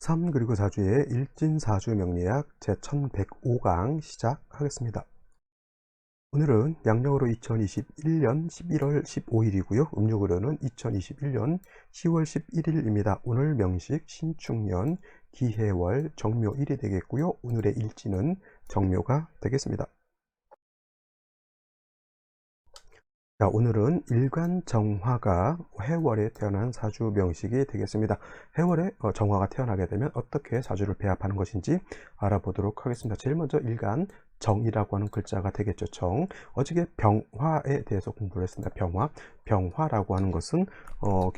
3 그리고 4주의 일진사주 명리학 제1105강 시작하겠습니다. 오늘은 양력으로 2021년 11월 15일이고요. 음력으로는 2021년 10월 11일입니다. 오늘 명식 신축년 기해월 정묘 1이 되겠고요. 오늘의 일진은 정묘가 되겠습니다. 자, 오늘은 일간 정화가 해월에 태어난 사주 명식이 되겠습니다. 해월에 어, 정화가 태어나게 되면 어떻게 사주를 배합하는 것인지 알아보도록 하겠습니다. 제일 먼저 일간 정이라고 하는 글자가 되겠죠. 정. 어저께 병화에 대해서 공부를 했습니다. 병화. 병화라고 하는 것은 어,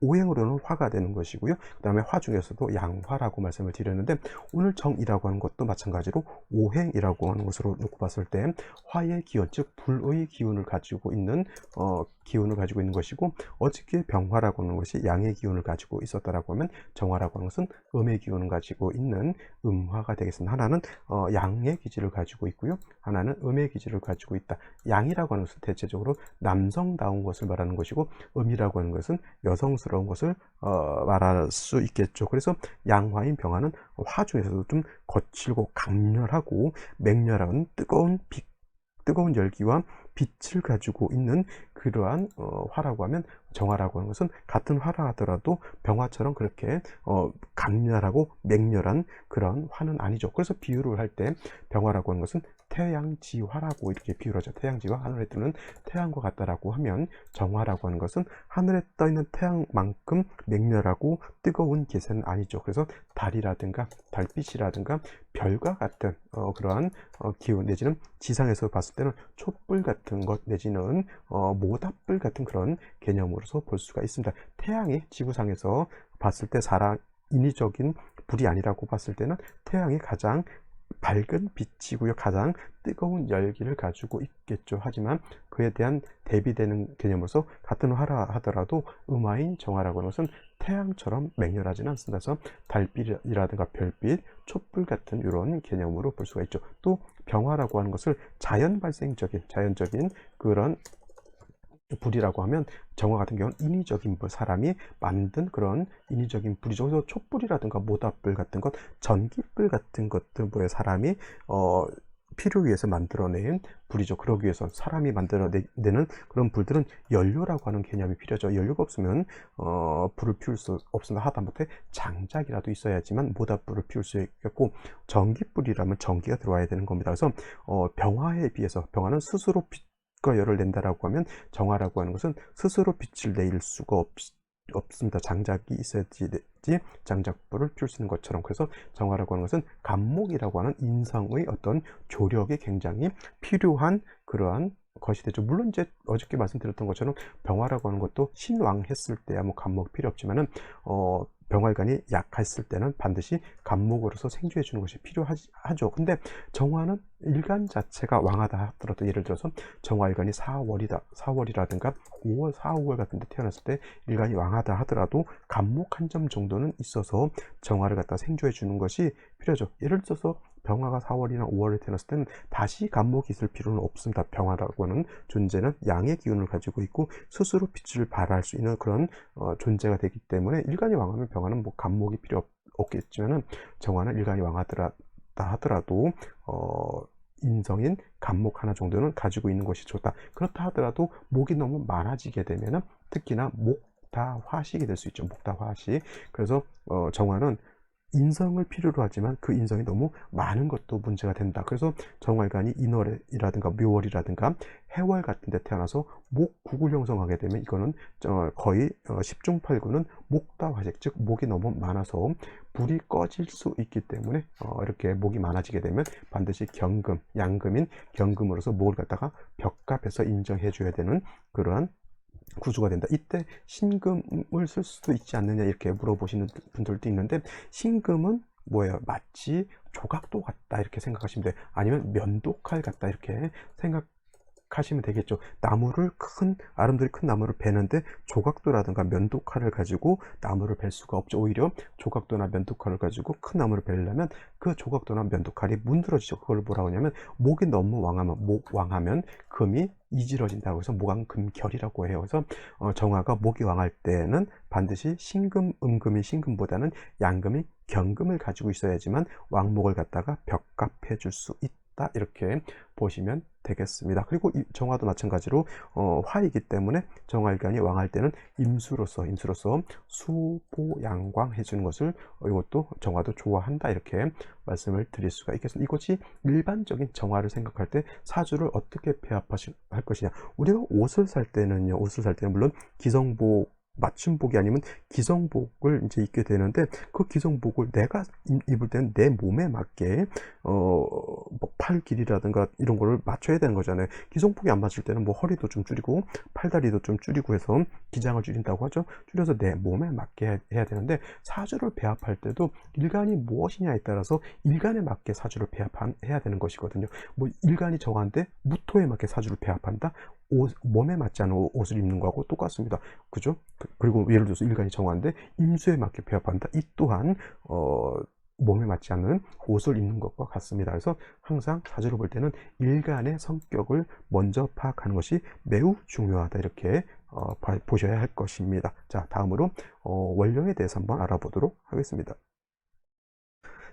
오, 행으로는 화가 되는 것이고요. 그 다음에 화 중에서도 양화라고 말씀을 드렸는데 오늘 정이라고 하는 것도 마찬가지로 오행이라고 하는 것으로 놓고 봤을 때 화의 기운, 즉 불의 기운을 가지고 있는 어, 기운을 가지고 있는 것이고 어저께 병화라고 하는 것이 양의 기운을 가지고 있었다라고 하면 정화라고 하는 것은 음의 기운을 가지고 있는 음화가 되겠습니다. 하나는 어, 양의 기질을 가지고 있고요. 하나는 음의 기질을 가지고 있다. 양이라고 하는 것은 대체적으로 남성다운 것을 말하는 것이고 음이라고 하는 것은 여성 스러운 것을 어, 말할 수 있겠죠. 그래서 양화인 병화는 화 중에서도 좀 거칠고 강렬하고 맹렬한 뜨거운 빛 뜨거운 열기와 빛을 가지고 있는 그러한 어, 화라고 하면 정화라고 하는 것은 같은 화라 하더라도 병화처럼 그렇게 어, 강렬하고 맹렬한 그런 화는 아니죠. 그래서 비유를 할 때 병화라고 하는 것은 태양지화라고 이렇게 비유를 하죠. 태양지화 하늘에 뜨는 태양과 같다라고 하면 정화라고 하는 것은 하늘에 떠 있는 태양만큼 맹렬하고 뜨거운 기세는 아니죠. 그래서 달이라든가 달빛이라든가 별과 같은 어, 그러한 어, 기운 내지는 지상에서 봤을 때는 촛불 같은 것 내지는 어, 모닥불 같은 그런 개념으로서 볼 수가 있습니다. 태양이 지구상에서 봤을 때 사람 인위적인 불이 아니라고 봤을 때는 태양이 가장 밝은 빛이고요. 가장 뜨거운 열기를 가지고 있겠죠. 하지만 그에 대한 대비되는 개념으로서 같은 화라 하더라도 음화인 정화라고 하는 것은 태양처럼 맹렬하지는 않습니다. 그래서 달빛이라든가 별빛, 촛불 같은 이런 개념으로 볼 수가 있죠. 또 병화라고 하는 것을 자연 발생적인, 자연적인 그런 불이라고 하면 정화 같은 경우는 인위적인 불, 사람이 만든 그런 인위적인 불이죠. 그래서 촛불이라든가 모닥불 같은 것, 전기불 같은 것들 뭐에 사람이 어 필요 위해서 만들어낸 불이죠. 그러기 위해서 사람이 만들어내는 그런 불들은 연료라고 하는 개념이 필요하죠. 연료가 없으면 어, 불을 피울 수 없습니다. 하다못해 장작이라도 있어야지만 모닥불을 피울 수 있겠고 전기불이라면 전기가 들어와야 되는 겁니다. 그래서 어, 병화에 비해서 병화는 스스로 빛 과 열을 낸다라고 하면 정화라고 하는 것은 스스로 빛을 내일 수가 없, 없습니다. 장작이 있어야지 장작불을 피울 수 있는 것처럼 그래서 정화라고 하는 것은 감목이라고 하는 인성의 어떤 조력이 굉장히 필요한 그러한 것이 되죠. 물론 이제 어저께 말씀드렸던 것처럼 병화라고 하는 것도 신왕 했을 때야 뭐 감목 필요 없지만은 어 병활관이 약했을 때는 반드시 감목으로서 생주해 주는 것이 필요하죠. 근데 정화는 일간 자체가 왕하다 하더라도 예를 들어서 정화일간이 4월이다, 4월이라든가 5월, 4, 5월 같은 데 태어났을 때 일간이 왕하다 하더라도 감목 한 점 정도는 있어서 정화를 갖다 생주해 주는 것이 필요하죠. 예를 들어서 병화가 4월이나 5월에 태어났을 때는 다시 감목이 있을 필요는 없습니다. 병화라고 하는 존재는 양의 기운을 가지고 있고 스스로 빛을 발할 수 있는 그런 어, 존재가 되기 때문에 일간이 왕하면 병화는 뭐 감목이 필요 없, 겠지만은 정화는 일간이 왕하더라 하더라도 어, 인성인 감목 하나 정도는 가지고 있는 것이 좋다. 그렇다 하더라도 목이 너무 많아지게 되면은 특히나 목 다 화식이 될 수 있죠. 목다 화식. 그래서 어, 정화는 인성을 필요로 하지만 그 인성이 너무 많은 것도 문제가 된다. 그래서 정활관이 인월이라든가 묘월이라든가 해월 같은 데 태어나서 목국을 형성하게 되면 이거는 거의 10중 어, 8구는 목다화색, 즉 목이 너무 많아서 불이 꺼질 수 있기 때문에 어, 이렇게 목이 많아지게 되면 반드시 경금, 양금인 경금으로서 목을 갖다가 벽갑해서 인정해 줘야 되는 그러한 구조가 된다. 이때 신금을 쓸 수도 있지 않느냐 이렇게 물어보시는 분들도 있는데 신금은 뭐예요? 마치 조각도 같다 이렇게 생각하시면 돼요. 아니면 면도칼 같다 이렇게 생각 생각하시면 되겠죠. 나무를 큰 아름드리 큰 나무를 베는데 조각도라든가 면도칼을 가지고 나무를 벨 수가 없죠. 오히려 조각도나 면도칼을 가지고 큰 나무를 베려면 그 조각도나 면도칼이 문드러지죠. 그걸 뭐라고 하냐면 목이 너무 왕하면 목 왕하면 금이 이질러진다고 해서 목왕금결이라고 해요. 그래서 어, 정화가 목이 왕할 때는 반드시 신금, 음금이 신금보다는 양금이 경금을 가지고 있어야지만 왕목을 갖다가 벽갑해 줄 수 있다. 이렇게 보시면 되겠습니다. 그리고 이 정화도 마찬가지로 어, 화이기 때문에 정화일간이 왕할 때는 임수로서 임수로서 수보양광 해주는 것을 어, 이것도 정화도 좋아한다 이렇게 말씀을 드릴 수가 있겠습니다. 이것이 일반적인 정화를 생각할 때 사주를 어떻게 배합하실 할 것이냐. 우리가 옷을 살 때는요, 옷을 살 때는 물론 기성복 맞춤복이 아니면 기성복을 이제 입게 되는데 그 기성복을 내가 입을 때는 내 몸에 맞게 어뭐팔 길이라든가 이런 거를 맞춰야 되는 거잖아요. 기성복이 안 맞을 때는 뭐 허리도 좀 줄이고 팔다리도 좀 줄이고 해서 기장을 줄인다고 하죠. 줄여서 내 몸에 맞게 해야 되는데 사주를 배합할 때도 일간이 무엇이냐에 따라서 일간에 맞게 사주를 배합해야 되는 것이거든요. 뭐 일간이 정한데 무토에 맞게 사주를 배합한다. 옷, 몸에 맞지 않은 옷을 입는 거하고 똑같습니다. 그죠? 그, 그리고 예를 들어서 일간이 정한데 임수에 맞게 배합한다. 이 또한 어, 몸에 맞지 않는 옷을 입는 것과 같습니다. 그래서 항상 사주를 볼 때는 일간의 성격을 먼저 파악하는 것이 매우 중요하다. 이렇게 어, 보셔야 할 것입니다. 자, 다음으로 어, 원령에 대해서 한번 알아보도록 하겠습니다.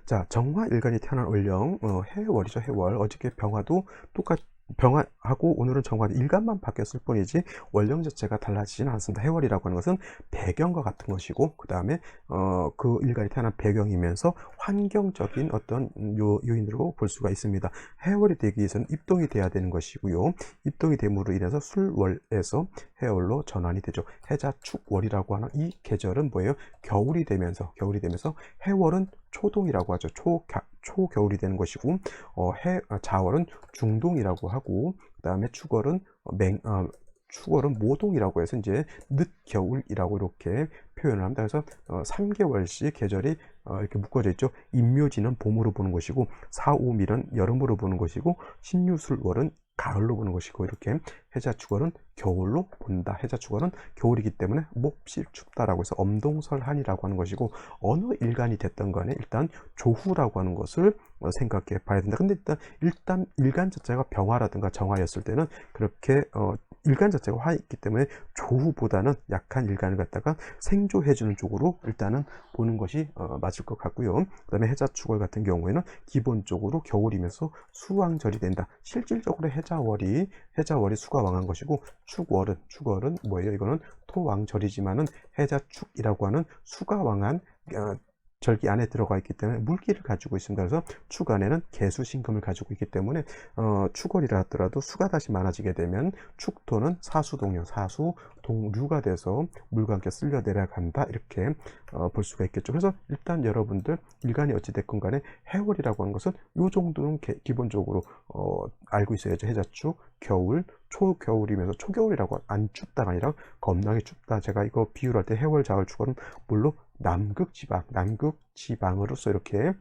자, 정화 일간이 태어난 원령, 어, 해월이죠, 해월. 어저께 병화도 똑같 병화하고 오늘은 정화 일간만 바뀌었을 뿐이지 원령 자체가 달라지지는 않습니다. 해월이라고 하는 것은 배경과 같은 것이고 그 다음에 어, 그 일간이 태어난 배경이면서 환경적인 어떤 요, 요인으로 볼 수가 있습니다. 해월이 되기 위해서는 입동이 돼야 되는 것이고요. 입동이 됨으로 인해서 술월에서 해월로 전환이 되죠. 해자축월이라고 하는 이 계절은 뭐예요? 겨울이 되면서 겨울이 되면서 해월은 초동이라고 하죠. 초, 초겨울이 되는 것이고 어, 해, 어, 자월은 중동이라고 하고 그 다음에 축월은 맹, 어, 축월은 모동이라고 해서 이제 늦겨울이라고 이렇게 표현을 합니다. 그래서 어, 3개월씩 계절이 어, 이렇게 묶어져 있죠. 임묘지는 봄으로 보는 것이고 사오밀은 여름으로 보는 것이고 신유술월은 가을로 보는 것이고 이렇게 해자축월은 겨울로 본다. 해자축월은 겨울이기 때문에 몹시 춥다라고 해서 엄동설한이라고 하는 것이고 어느 일간이 됐던 간에 일단 조후라고 하는 것을 어, 생각해 봐야 된다. 근데 일단 일단 일간 자체가 병화라든가 정화였을 때는 그렇게 어, 일간 자체가 화있기 때문에 조후보다는 약한 일간을 갖다가 생조해주는 쪽으로 일단은 보는 것이 어, 맞을 것 같고요. 그 다음에 해자축월 같은 경우에는 기본적으로 겨울이면서 수왕절이 된다. 실질적으로 해자월이 해자월이 수가 왕한 것이고 축월은 축월은 뭐예요? 이거는 토왕절이지만은 해자축이라고 하는 수가 왕한 어, 절기 안에 들어가 있기 때문에 물기를 가지고 있습니다. 그래서 축 안에는 개수신금을 가지고 있기 때문에 어, 축월이라 하더라도 수가 다시 많아지게 되면 축토는 사수동요, 사수 동류가 돼서 물과 함께 쓸려 내려간다 이렇게 어, 볼 수가 있겠죠. 그래서 일단 여러분들 일간이 어찌 됐건 간에 해월이라고 하는 것은 이 정도는 개, 기본적으로 어, 알고 있어야죠. 해자축, 겨울, 초겨울이면서 초겨울이라고 안 춥다가 아니라 겁나게 춥다. 제가 이거 비유할 때 해월, 자월, 축월은 물론 남극 지방, 남극 지방으로서 이렇게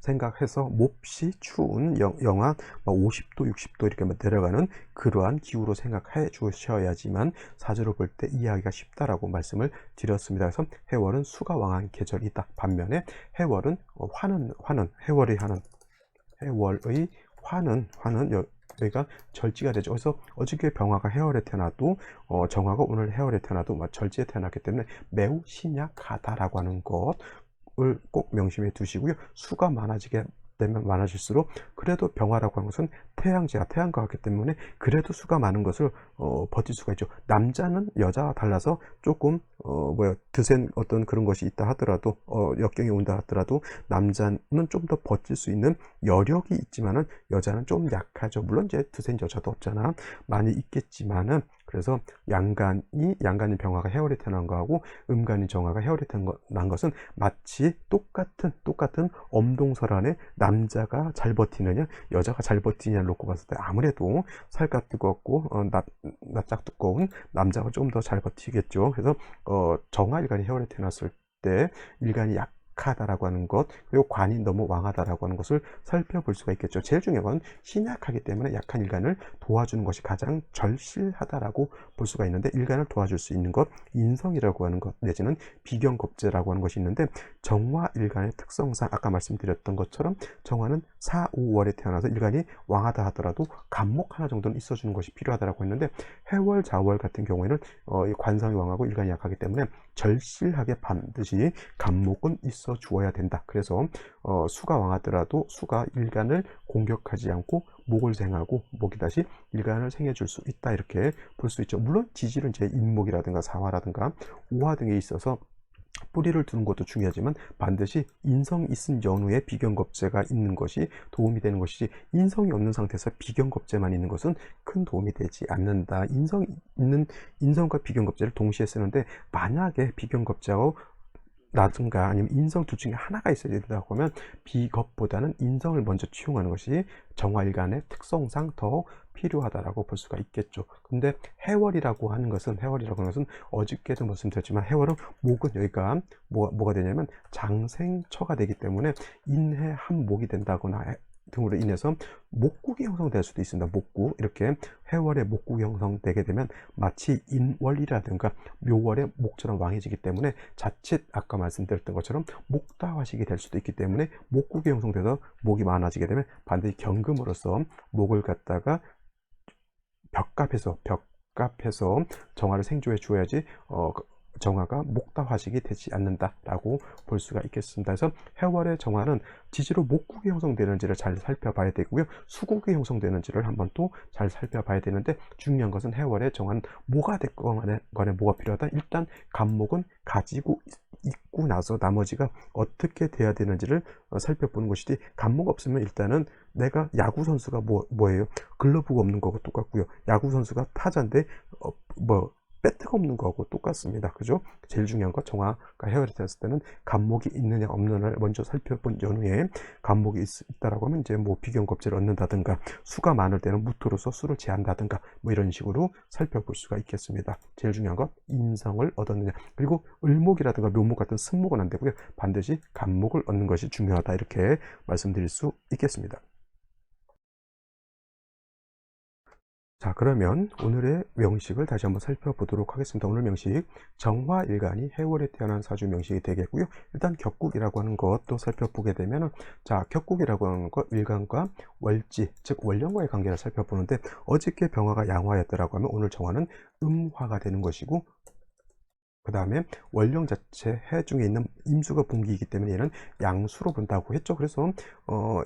생각해서 몹시 추운 영하 50도, 60도 이렇게 내려가는 그러한 기후로 생각해 주셔야지만 사주를 볼 때 이해하기가 쉽다라고 말씀을 드렸습니다. 그래서 해월은 수가 왕한 계절이다. 반면에 해월은 화는 화는 해월이 하는 해월의 화는 화는 여기가 절지가 되죠. 그래서 어저께 병화가 해월에 태어나도 어, 정화가 오늘 해월에 태어나도 절지에 태어났기 때문에 매우 신약하다라고 하는 것을 꼭 명심해 두시고요. 수가 많아지게 되면 많아질수록 그래도 병화라고 하는 것은 태양제가 태양과 같기 때문에 그래도 수가 많은 것을 어, 버틸 수가 있죠. 남자는 여자와 달라서 조금 어, 뭐야 드센 어떤 그런 것이 있다 하더라도 어, 역경이 온다 하더라도 남자는 좀 더 버틸 수 있는 여력이 있지만은 여자는 좀 약하죠. 물론 이제 드센 여자도 없잖아. 많이 있겠지만은 그래서 양간이 양간이 병화가 해월에 태어난 거하고 음간이 정화가 해월에 태어난 것은 마치 똑같은 똑같은 엄동설 안에 남자가 잘 버티느냐 여자가 잘 버티느냐를 놓고 봤을 때 아무래도 살갗 뜨겁고 어, 납, 납작 두꺼운 남자가 좀 더 잘 버티겠죠. 그래서 어, 정화 일간이 해월에 태어났을 때 일간이 약 약하다라고 하는 것 그리고 관이 너무 왕하다라고 하는 것을 살펴볼 수가 있겠죠. 제일 중요한 건 신약하기 때문에 약한 일간을 도와주는 것이 가장 절실하다라고 볼 수가 있는데 일간을 도와줄 수 있는 것 인성이라고 하는 것 내지는 비견겁제라고 하는 것이 있는데 정화 일간의 특성상 아까 말씀드렸던 것처럼 정화는 4, 5월에 태어나서 일간이 왕하다 하더라도 간목 하나 정도는 있어주는 것이 필요하다라고 했는데 해월, 자월 같은 경우에는 어, 이 관성이 왕하고 일간이 약하기 때문에 절실하게 반드시 간목은 있어 주어야 된다. 그래서 어, 수가 왕하더라도 수가 일간을 공격하지 않고 목을 생하고 목이 다시 일간을 생해 줄 수 있다 이렇게 볼 수 있죠. 물론 지질은 제 인목이라든가 사화라든가 오화 등에 있어서 뿌리를 두는 것도 중요하지만 반드시 인성 있은 연후에 비견겁제가 있는 것이 도움이 되는 것이지 인성이 없는 상태에서 비견겁제만 있는 것은 큰 도움이 되지 않는다. 인성 있는 인성과 비견겁제를 동시에 쓰는데 만약에 비견겁제하고 라든가 아니면 인성 둘 중에 하나가 있어야 된다고 하면 비겁보다는 인성을 먼저 취용하는 것이 정화일간의 특성상 더 필요하다라고 볼 수가 있겠죠. 근데 해월이라고 하는 것은 해월이라고 하는 것은 어저께도 말씀드렸지만 해월은 목은 여기가 뭐, 뭐가 되냐면 장생처가 되기 때문에 인해 한 목이 된다거나 등으로 인해서 목국이 형성될 수도 있습니다. 목국 이렇게 해월의 목국이 형성되게 되면 마치 인월이라든가 묘월의 목처럼 왕해지기 때문에 자칫 아까 말씀드렸던 것처럼 목다화식이 될 수도 있기 때문에 목국이 형성돼서 목이 많아지게 되면 반드시 경금으로서 목을 갖다가 벽갑해서 벽갑해서 정화를 생조해 주어야지 어, 정화가 목다화식이 되지 않는다라고 볼 수가 있겠습니다. 그래서 해월의 정화는 지지로 목국이 형성되는지를 잘 살펴봐야 되고요. 수국이 형성되는지를 한번 또 잘 살펴봐야 되는데 중요한 것은 해월의 정화는 뭐가 됐건 간에 뭐가 필요하다. 일단 간목은 가지고 있고 나서 나머지가 어떻게 돼야 되는지를 어, 살펴보는 것이지 간목 없으면 일단은 내가 야구 선수가 뭐 뭐예요? 글러브가 없는 거고 똑같고요. 야구 선수가 타자인데 어, 뭐 배트가 없는 거하고 똑같습니다. 그죠? 제일 중요한 거 정화가 헤어를 됐을 때는 간목이 있느냐 없느냐를 먼저 살펴본 연후에 간목이 있, 다라고 하면 이제 뭐 비견겁제를 얻는다든가 수가 많을 때는 무토로서 수를 제한다든가 뭐 이런 식으로 살펴볼 수가 있겠습니다. 제일 중요한 건 인성을 얻었느냐 그리고 을목이라든가 묘목 같은 승목은 안 되고요. 반드시 간목을 얻는 것이 중요하다 이렇게 말씀드릴 수 있겠습니다. 자 그러면 오늘의 명식을 다시 한번 살펴보도록 하겠습니다. 오늘 명식 정화일간이 해월에 태어난 사주 명식이 되겠고요. 일단 격국이라고 하는 것도 살펴보게 되면 자 격국이라고 하는 것 일간과 월지 즉 월령과의 관계를 살펴보는데 어저께 병화가 양화였더라고 하면 오늘 정화는 음화가 되는 것이고 그 다음에 월령 자체 해 중에 있는 임수가 분기이기 때문에 얘는 양수로 본다고 했죠. 그래서 어,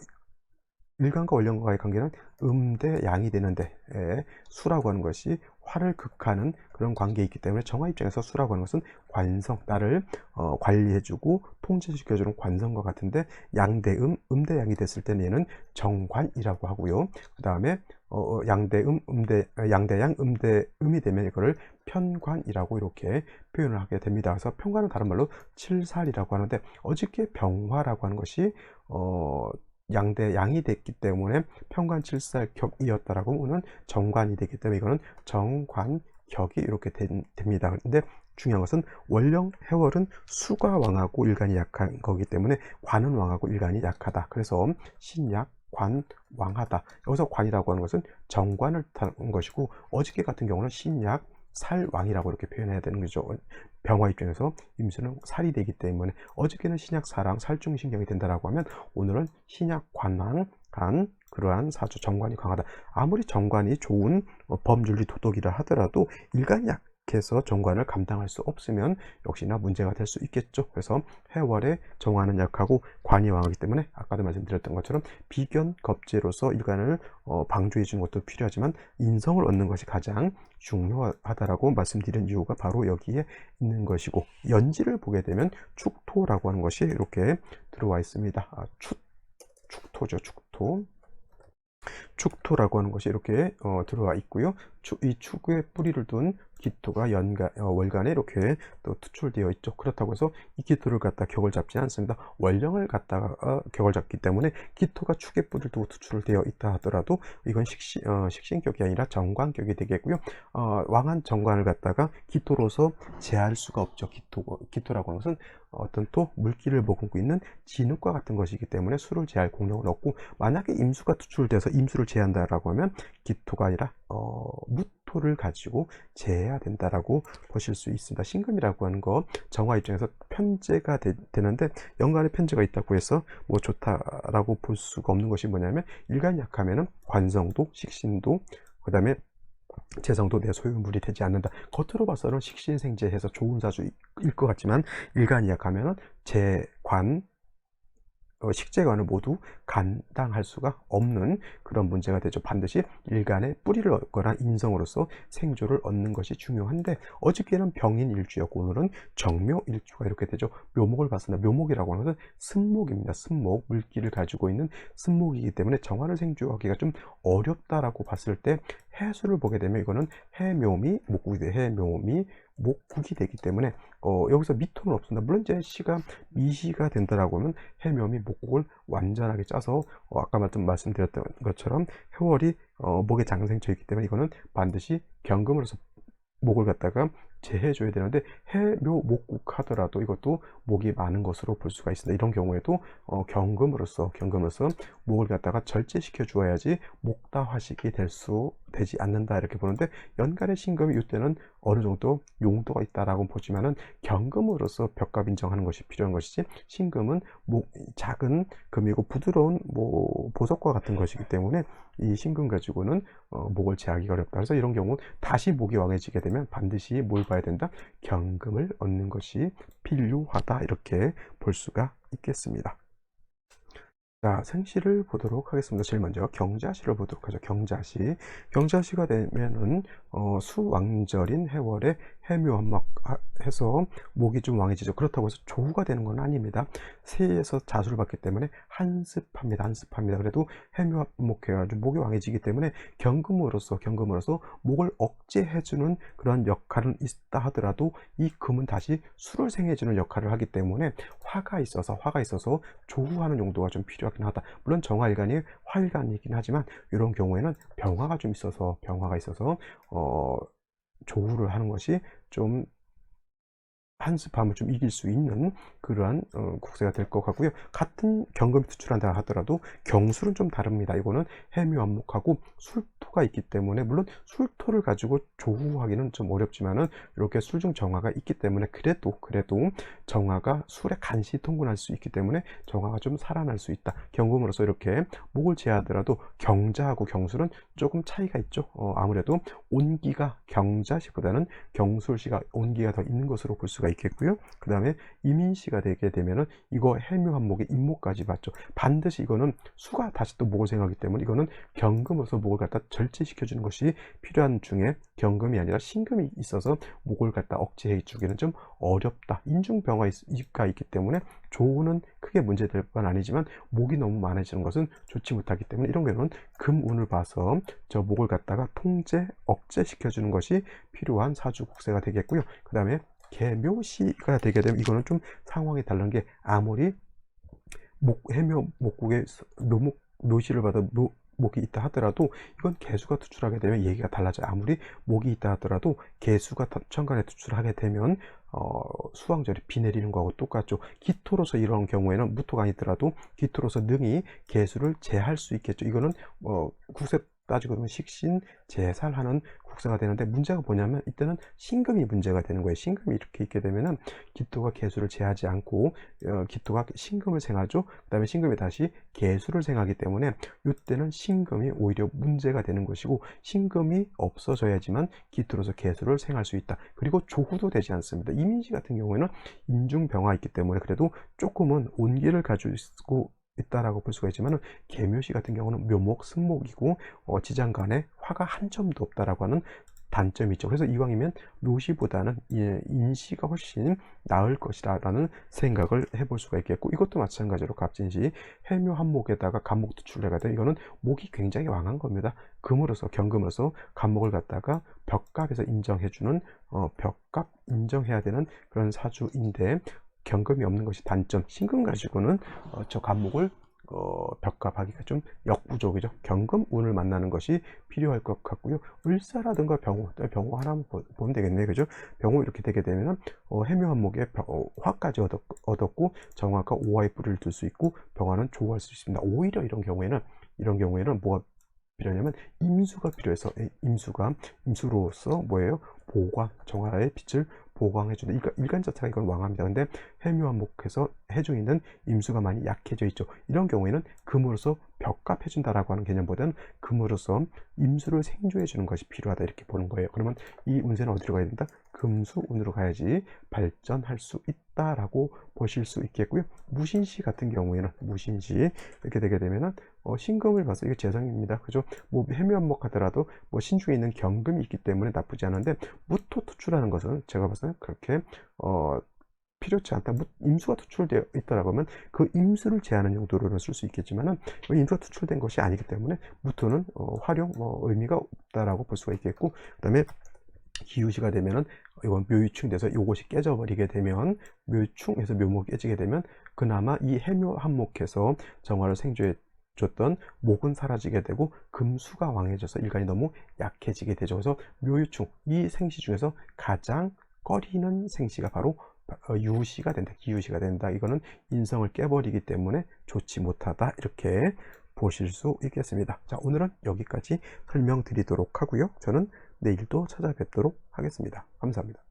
일간과 원령과의 관계는 음대 양이 되는데 예, 수라고 하는 것이 화를 극하는 그런 관계에 있기 때문에 정화 입장에서 수라고 하는 것은 관성 나를 어, 관리해주고 통제시켜주는 관성과 같은데 양대음 음대양이 됐을 때는 얘는 정관이라고 하고요. 그 다음에 어, 양대음 음대 양대양 음대음이 되면 이거를 편관이라고 이렇게 표현을 하게 됩니다. 그래서 편관은 다른 말로 칠살이라고 하는데 어저께 병화라고 하는 것이 어, 양대 양이 됐기 때문에 평관칠살격이었다라고 하면 정관이 되기 때문에 이거는 정관격이 이렇게 된, 됩니다. 근데 중요한 것은 원령 해월은 수가 왕하고 일간이 약한 거기 때문에 관은 왕하고 일간이 약하다. 그래서 신약 관 왕하다. 여기서 관이라고 하는 것은 정관을 뜻하는 것이고 어저께 같은 경우는 신약 살왕이라고 이렇게 표현해야 되는 거죠. 병화 입장에서 임수는 살이 되기 때문에 어저께는 신약 사랑 살중신경이 된다라고 하면 오늘은 신약 간 그러한 사주 정관이 강하다. 아무리 정관이 좋은 어, 범준리 도덕이라 하더라도 일간 약 해서 정관을 감당할 수 없으면 역시나 문제가 될 수 있겠죠. 그래서 해월에 정화는 약하고 관이 왕하기 때문에 아까도 말씀드렸던 것처럼 비견 겁제로서 일간을 어, 방조해 주는 것도 필요하지만 인성을 얻는 것이 가장 중요하다라고 말씀드린 이유가 바로 여기에 있는 것이고 연지를 보게 되면 축토라고 하는 것이 이렇게 들어와 있습니다. 아, 축, 축토죠. 축토. 축토라고 하는 것이 이렇게 어, 들어와 있고요. 추, 이 축에 뿌리를 둔 기토가 연간, 어, 월간에 이렇게 또 투출되어 있죠. 그렇다고 해서 이 기토를 갖다 격을 잡지 않습니다. 월령을 갖다가 어, 격을 잡기 때문에 기토가 축에 뿌리를 두고 투출되어 있다 하더라도 이건 식신, 어, 식신격이 아니라 정관격이 되겠고요. 어, 왕한 정관을 갖다가 기토로서 제할 수가 없죠. 기토, 기토라고 하는 것은 어떤 또 물기를 머금고 있는 진흙과 같은 것이기 때문에 수를 제할 공력은 없고 만약에 임수가 투출돼서 임수를 제한다라고 하면 기토가 아니라 어, 무토를 가지고 제해야 된다라고 보실 수 있습니다. 신금이라고 하는 거 정화 입장에서 편제가 되, 는데 연간에 편제가 있다고 해서 뭐 좋다라고 볼 수가 없는 것이 뭐냐면 일간이 약하면은 관성도 식신도 그 다음에 재성도 내 소유물이 되지 않는다. 겉으로 봐서는 식신생재해서 좋은 사주일 것 같지만 일간이 약하면은 재관 어, 식재관을 모두 감당할 수가 없는 그런 문제가 되죠. 반드시 일간의 뿌리를 얻거나 인성으로서 생조를 얻는 것이 중요한데 어저께는 병인 일주였고 오늘은 정묘 일주가 이렇게 되죠. 묘목을 봤습니다. 묘목이라고 하는 것은 승목입니다. 승목, 물기를 가지고 있는 승목이기 때문에 정화를 생조하기가 좀 어렵다라고 봤을 때 해수를 보게 되면 이거는 해묘미, 목국이 돼 해묘미, 목국이 되기 때문에 어, 여기서 미토는 없습니다. 물론 이제 시가 미시가 된다라고 하면 해묘미 목국을 완전하게 짜서 어, 아까 말씀드렸던 것처럼 해월이 어, 목에 장생쳐 있기 때문에 이거는 반드시 경금으로서 목을 갖다가 제해줘야 되는데 해묘 목국 하더라도 이것도 목이 많은 것으로 볼 수가 있습니다. 이런 경우에도 어, 경금으로서 경금으로서 목을 갖다가 절제시켜 주어야지 목다화식이 될 수 되지 않는다 이렇게 보는데 연간의 신금이 이때는 어느 정도 용도가 있다라고 보지만은 경금으로서 벽값 인정하는 것이 필요한 것이지 신금은 목 작은 금이고 부드러운 뭐 보석과 같은 것이기 때문에 이 신금 가지고는 어, 목을 제하기가 어렵다. 그래서 이런 경우 다시 목이 왕해지게 되면 반드시 뭘 봐야 된다? 경금을 얻는 것이 필요하다. 이렇게 볼 수가 있겠습니다. 자, 생시를 보도록 하겠습니다. 제일 먼저 경자시를 보도록 하죠. 경자시. 경자시가 되면은 어, 수왕절인 해월에 해묘한막 해서 목이 좀 왕해지죠. 그렇다고 해서 조후가 되는 건 아닙니다. 세에서 자수를 받기 때문에 한습합니다. 한습합니다. 그래도 해묘목 해가지고 목이 왕해지기 때문에 경금으로서 경금으로서 목을 억제해주는 그런 역할은 있다 하더라도 이 금은 다시 술을 생해주는 역할을 하기 때문에 화가 있어서 화가 있어서 조후하는 용도가 좀 필요하긴 하다. 물론 정화일간이 화일간이긴 하지만 이런 경우에는 병화가 좀 있어서 병화가 있어서 어 조우를 하는 것이 좀 한습함을 좀 이길 수 있는 그러한 어, 국세가 될 것 같고요. 같은 경금이 투출한다 하더라도 경술은 좀 다릅니다. 이거는 해묘안목하고 술토가 있기 때문에 물론 술토를 가지고 조후하기는 좀 어렵지만은 이렇게 술중 정화가 있기 때문에 그래도 그래도 정화가 술에 간시 통근할 수 있기 때문에 정화가 좀 살아날 수 있다. 경금으로서 이렇게 목을 제하더라도 경자하고 경술은 조금 차이가 있죠. 어, 아무래도 온기가 경자시보다는 경술시가 온기가 더 있는 것으로 볼 수가 있 겠고요. 그 다음에 이민시가 되게 되면은 이거 해묘 한 목에 임목까지 받죠. 반드시 이거는 수가 다시 또 목을 생하기 때문에 이거는 경금으로서 목을 갖다 절제시켜 주는 것이 필요한 중에 경금이 아니라 신금이 있어서 목을 갖다 억제해 주기는 좀 어렵다. 인중병화가 있기 때문에 조우는 크게 문제될 건 아니지만 목이 너무 많아지는 것은 좋지 못하기 때문에 이런 경우는 금운을 봐서 저 목을 갖다가 통제, 억제시켜 주는 것이 필요한 사주 국세가 되겠고요. 그 다음에 개묘시가 되게 되면 이거는 좀 상황이 다른 게 아무리 목, 해묘 목국의 묘목, 묘시를 받아 묘, 목이 있다 하더라도 이건 개수가 투출하게 되면 얘기가 달라져요. 아무리 목이 있다 하더라도 개수가 천간에 투출하게 되면 어, 수왕절이 비 내리는 거하고 똑같죠. 기토로서 이런 경우에는 무토가 아니더라도 기토로서 능히 개수를 제할 수 있겠죠. 이거는 어, 국세 따지고 보면 식신 제살하는 국사가 되는데 문제가 뭐냐면 이때는 신금이 문제가 되는 거예요. 신금이 이렇게 있게 되면은 기토가 개수를 제하지 않고 어, 기토가 신금을 생하죠. 그다음에 신금이 다시 개수를 생하기 때문에 이때는 신금이 오히려 문제가 되는 것이고 신금이 없어져야지만 기토로서 개수를 생할 수 있다. 그리고 조후도 되지 않습니다. 이민시 같은 경우에는 인중병화 있기 때문에 그래도 조금은 온기를 가지고 있다라고 볼 수가 있지만 개묘시 같은 경우는 묘목, 승목이고 어, 지장간에 화가 한 점도 없다라고 하는 단점이 있죠. 그래서 이왕이면 묘시보다는 예, 인시가 훨씬 나을 것이라는 생각을 해볼 수가 있겠고 이것도 마찬가지로 갑진시 해묘 한목에다가 간목 투출해가 되면 이거는 목이 굉장히 왕한 겁니다. 금으로서 경금으로서 간목을 갖다가 벽갑에서 인정해주는 어, 벽갑 인정해야 되는 그런 사주인데 경금이 없는 것이 단점. 신금 가지고는 어, 저 간목을 어, 벽갑하기가 좀 역부족이죠. 경금 운을 만나는 것이 필요할 것 같고요. 을사라든가 병호, 병호 하나만 보- 보면 되겠네, 그죠? 병호 이렇게 되게 되면 어, 해묘한 목에 병- 어, 화까지 얻었, 얻었 고 정화가 오화의 뿌리를 둘 수 있고 병화는 조화할 수 있습니다. 오히려 이런 경우에는 이런 경우에는 뭐가 필요하냐면 임수가 필요해서 이 임수가 임수로서 뭐예요? 보광, 정화의 빛을 보강해주는 일간, 일간 자체가 이건 왕합니다. 근데 해묘한목해서 해중 있는 임수가 많이 약해져 있죠. 이런 경우에는 금으로서 벽갑 해준다라고 하는 개념보다는 금으로서 임수를 생조해 주는 것이 필요하다 이렇게 보는 거예요. 그러면 이 운세는 어디로 가야 된다? 금수운으로 가야지 발전할 수 있다라고 보실 수 있겠고요. 무신시 같은 경우에는 무신시 이렇게 되게 되면은 어, 신금을 봐서 이거 재성입니다. 그죠? 뭐 해묘한목 하더라도 뭐 신중에 있는 경금이 있기 때문에 나쁘지 않은데 무토 투출하는 것은 제가 때는 그렇게 어 필요치 않다. 무- 임수가 투출되어 있다라고 하면 그 임수를 제하는 용도로는 쓸 수 있겠지만은 그 임수가 투출된 것이 아니기 때문에 무토는 어, 활용 뭐 의미가 없다라고 볼 수가 있겠고 그다음에 기우시가 되면은 이건 묘유충 돼서 요것이 깨져버리게 되면 묘충에서 묘목이 깨지게 되면 그나마 이 해묘 한목해서 정화를 생조해 줬던 목은 사라지게 되고 금수가 왕해져서 일간이 너무 약해지게 되죠. 그래서 묘유충 이 생시 중에서 가장 꺼리는 생시가 바로 어, 유시가 된다. 기유시가 된다. 이거는 인성을 깨버리기 때문에 좋지 못하다. 이렇게 보실 수 있겠습니다. 자, 오늘은 여기까지 설명드리도록 하고요. 저는 내일도 찾아뵙도록 하겠습니다. 감사합니다.